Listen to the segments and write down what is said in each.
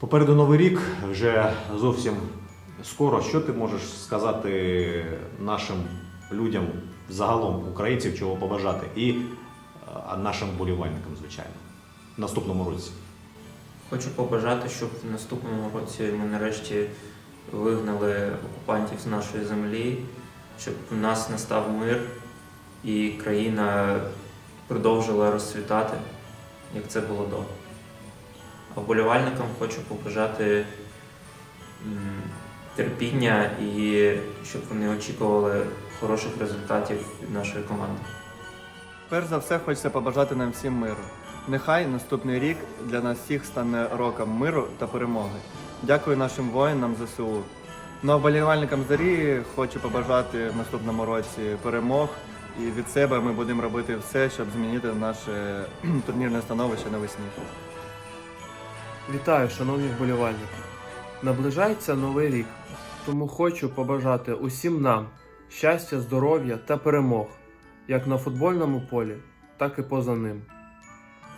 Попереду новий рік вже зовсім скоро. Що ти можеш сказати нашим людям, загалом українців, чого побажати, і е, нашим болівальникам, звичайно, в наступному році? Хочу побажати, щоб в наступному році ми нарешті вигнали окупантів з нашої землі, щоб в нас настав мир і країна продовжила розцвітати, як це було до. А вболівальникам хочу побажати терпіння і щоб вони очікували хороших результатів від нашої команди. Перш за все, хочеться побажати нам всім миру. Нехай наступний рік для нас всіх стане роком миру та перемоги. Дякую нашим воїнам ЗСУ. Ну а вболівальникам зорі хочу побажати в наступному році перемог. І від себе ми будемо робити все, щоб змінити наше турнірне становище навесні. Вітаю, шановні вболівальники! Наближається новий рік, тому хочу побажати усім нам щастя, здоров'я та перемог, як на футбольному полі, так і поза ним.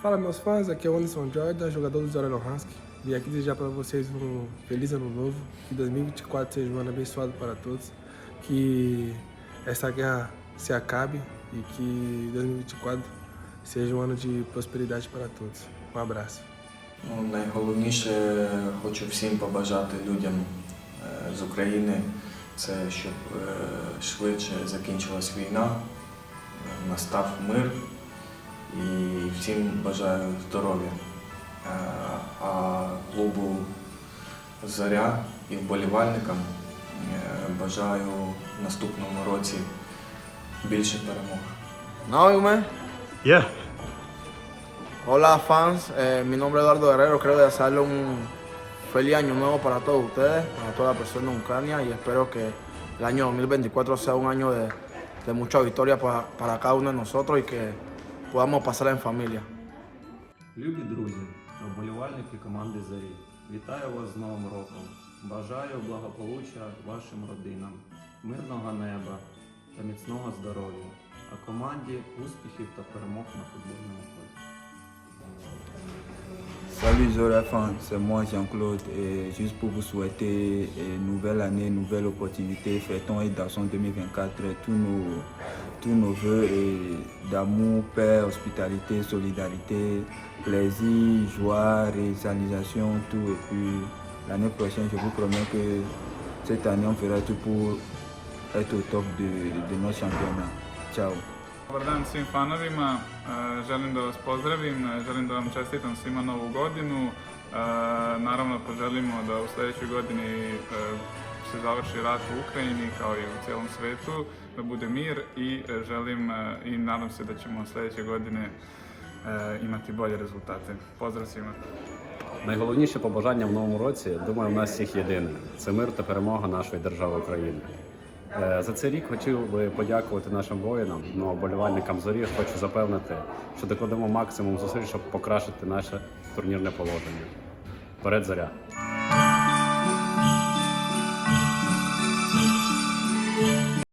Fala meus fãs, aqui é o Anderson Jordan, jogador do Zorano Husky. Vim aqui desejar para vocês um feliz ano novo, que 2024 seja um ano abençoado para todos, que essa guerra se acabe e que 2024 seja um ano de prosperidade para todos. Um abraço. Ну, найголовніше хочу всім побажати людям е, з України, це щоб е, швидше закінчилась війна, е, настав мир і всім бажаю здоров'я. А клубу Заря і вболівальникам бажаю в наступному році більше перемог. ¿No, Yume? Yeah. Hola fans, Eh, mi nombre es Eduardo Guerrero, quiero desearle un feliz año nuevo para todos ustedes, para toda la persona de Ucrania y espero que el año 2024 sea un año de, de mucha victoria para, para cada uno de nosotros y que podamos pasar en familia. Любі друзі, вболівальники команди Зарі, вітаю вас з Новим роком. Бажаю благополуччя вашим родинам, мирного неба та міцного здоров'я, а команді успіхів та перемог на футбольному полі. Salut Zorafan, c'est moi Jean-Claude et juste pour vous souhaiter une nouvelle année, nouvelle opportunité, fêtons et dansons 2024 tous nos, tous nos voeux d'amour, paix, hospitalité, solidarité, plaisir, joie, réalisation, tout et puis l'année prochaine je vous promets que cette année on fera tout pour être au top de, de notre championnat. Ciao. Dobar dan svim fanovima, E, želim da vas pozdravim, e, želim da vam čestitam svima novu godinu. E, Naravno poželimo da u sljedećoj godini e, se završi rat u Ukrajini kao i u cijelom svetu, da bude mir i e, želim e, i nadam se da ćemo sljedeće godine e, imati bolje rezultate. Pozdrav svima! Найголовніше побажання в новому році, думаю, в нас всіх єдине це мир та перемога нашої держави України. Е, За цей рік хотів би подякувати нашим воїнам, ну оболівальникам зорі. Хочу запевнити, що докладемо максимум зусиль, щоб покращити наше турнірне положення. Вперед заря!